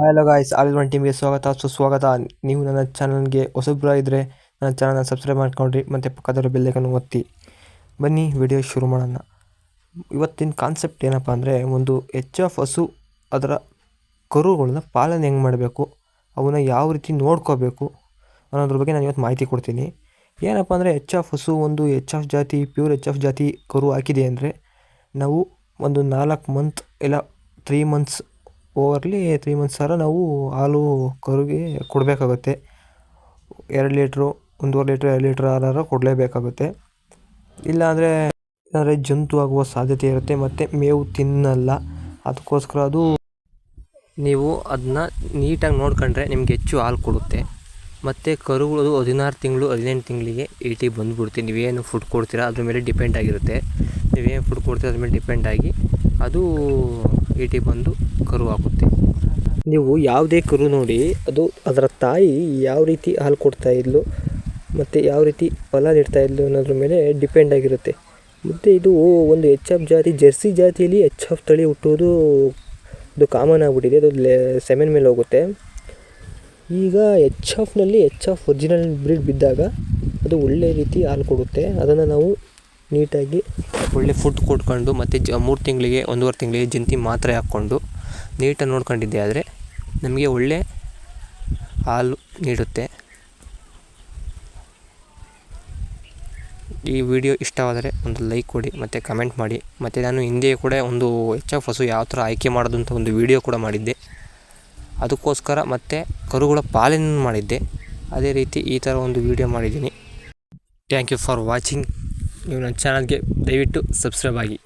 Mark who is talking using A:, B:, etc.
A: Hello guys all one ಟೀಮ್ಗೆ ಸ್ವಾಗತ. ಸುಸ್ವಾಗತ ನೀವು ನನ್ನ ಚಾನಲ್ಗೆ ಹೊಸಬ್ರ ಇದ್ದರೆ ನನ್ನ ಚಾನಲ್ನ ಸಬ್ಸ್ಕ್ರೈಬ್ ಮಾಡ್ಕೊಂಡ್ರಿ. ಮತ್ತು ಪಕ್ಕದಲ್ಲಿ ಬೆಲ್ಲೈಕನ್ನು ಒತ್ತಿ. ಬನ್ನಿ ವಿಡಿಯೋ ಶುರು ಮಾಡೋಣ. ಇವತ್ತಿನ ಕಾನ್ಸೆಪ್ಟ್ ಏನಪ್ಪ ಅಂದರೆ, ಒಂದು ಎಚ್ ಆಫ್ ಹಸು ಅದರ ಕರುಗಳನ್ನ ಪಾಲನೆ ಹೆಂಗೆ ಮಾಡಬೇಕು, ಅವನ್ನ ಯಾವ ರೀತಿ ನೋಡ್ಕೋಬೇಕು ಅನ್ನೋದ್ರ ಬಗ್ಗೆ ನಾನು ಇವತ್ತು ಮಾಹಿತಿ ಕೊಡ್ತೀನಿ. ಏನಪ್ಪ ಅಂದರೆ ಎಚ್ ಆಫ್ ಹಸು ಒಂದು ಎಚ್ ಆಫ್ ಜಾತಿ ಪ್ಯೂರ್ ಎಚ್ ಆಫ್ ಜಾತಿ ಕರು ಹಾಕಿದೆ ಅಂದರೆ, ನಾವು ಒಂದು ನಾಲ್ಕು ಮಂತ್ ಇಲ್ಲ three months overly three months ಆರ ನಾವು ಹಾಲು ಕರುಗೆ ಕೊಡಬೇಕಾಗುತ್ತೆ. ಎರಡು ಲೀಟ್ರು, ಒಂದೂವರೆ ಲೀಟ್ರ್, ಎರಡು ಲೀಟ್ರ್ ಹಾಲಾರ ಕೊಡಲೇಬೇಕಾಗುತ್ತೆ. ಇಲ್ಲಾಂದರೆ ಇಲ್ಲಾಂದರೆ ಜಂತು ಆಗುವ ಸಾಧ್ಯತೆ ಇರುತ್ತೆ ಮತ್ತು ಮೇವು ತಿನ್ನಲ್ಲ. ಅದಕ್ಕೋಸ್ಕರ ಅದು ನೀವು ಅದನ್ನ ನೀಟಾಗಿ ನೋಡ್ಕೊಂಡ್ರೆ ನಿಮ್ಗೆ ಹೆಚ್ಚು ಹಾಲು ಕೊಡುತ್ತೆ. ಮತ್ತು ಕರುಗಳು ಹದಿನಾರು ತಿಂಗಳು, ಹದಿನೆಂಟು ತಿಂಗಳಿಗೆ ಏಟಿ ಬಂದುಬಿಡುತ್ತೆ. ನೀವೇನು ಫುಡ್ ಕೊಡ್ತೀರಾ, ಅದ್ರ ಮೇಲೆ ಡಿಪೆಂಡ್ ಆಗಿರುತ್ತೆ. ನೀವೇನು ಫುಡ್ ಕೊಡ್ತೀರಾ, ಅದ್ರ ಮೇಲೆ ಡಿಪೆಂಡ್ ಆಗಿ ಅದು ಏಟಿ ಬಂದು ಕರು ಹಾಕುತ್ತೆ. ನೀವು ಯಾವುದೇ ಕರು ನೋಡಿ, ಅದು ಅದರ ತಾಯಿ ಯಾವ ರೀತಿ ಹಾಲು ಕೊಡ್ತಾ ಇದ್ಲು, ಮತ್ತು ಯಾವ ರೀತಿ ಫಲ ನೀಡ್ತಾ ಇದ್ಲು ಅನ್ನೋದ್ರ ಮೇಲೆ ಡಿಪೆಂಡ್ ಆಗಿರುತ್ತೆ. ಮತ್ತು ಇದು ಒಂದು ಎಚ್ ಎಫ್ ಜಾತಿ ಜೆರ್ಸಿ ಜಾತಿಯಲ್ಲಿ ಎಚ್ ಎಫ್ ತಳಿ ಹುಟ್ಟೋದು ಇದು ಕಾಮನ್ ಆಗಿಬಿಟ್ಟಿದೆ, ಅದು ಸೆಮೆನ್ ಮೇಲೆ ಹೋಗುತ್ತೆ. ಈಗ ಎಚ್ ಎಫ್ನಲ್ಲಿ ಎಚ್ ಎಫ್ ಒರಿಜಿನಲ್ ಬ್ರೀಡ್ ಬಿದ್ದಾಗ ಅದು ಒಳ್ಳೆ ರೀತಿ ಹಾಲು ಕೊಡುತ್ತೆ. ಅದನ್ನು ನಾವು ನೀಟಾಗಿ ಒಳ್ಳೆ ಫುಡ್ ಕೊಟ್ಕೊಂಡು ಮತ್ತು ಜ ಮೂರು ತಿಂಗಳಿಗೆ, ಒಂದೂವರೆ ತಿಂಗಳಿಗೆ ಜಂತಿ ಮಾತ್ರೆ ಹಾಕ್ಕೊಂಡು ನೀಟಾಗಿ ನೋಡ್ಕೊಂಡಿದ್ದೆ. ಆದರೆ ನಮಗೆ ಒಳ್ಳೆ ಹಾಲು ನೀಡುತ್ತೆ. ಈ ವಿಡಿಯೋ ಇಷ್ಟವಾದರೆ ಒಂದು ಲೈಕ್ ಕೊಡಿ, ಮತ್ತು ಕಮೆಂಟ್ ಮಾಡಿ. ಮತ್ತು ನಾನು ಹಿಂದೆಯೇ ಕೂಡ ಒಂದು ಎಚ್ ಎಫ್ ಹಸು ಯಾವ ಥರ ಆಯ್ಕೆ ಮಾಡೋದು ಅಂತ ಒಂದು ವಿಡಿಯೋ ಕೂಡ ಮಾಡಿದ್ದೆ. ಅದಕ್ಕೋಸ್ಕರ ಮತ್ತು ಕರುಗಳ ಪಾಲನೆ ಮಾಡಿದ್ದೆ. ಅದೇ ರೀತಿ ಈ ಥರ ಒಂದು ವಿಡಿಯೋ ಮಾಡಿದ್ದೀನಿ. ಥ್ಯಾಂಕ್ ಯು ಫಾರ್ ವಾಚಿಂಗ್ ನೀವು ನನ್ನ ಚಾನಲ್ಗೆ ದಯವಿಟ್ಟು ಸಬ್ಸ್ಕ್ರೈಬ್ ಆಗಿ.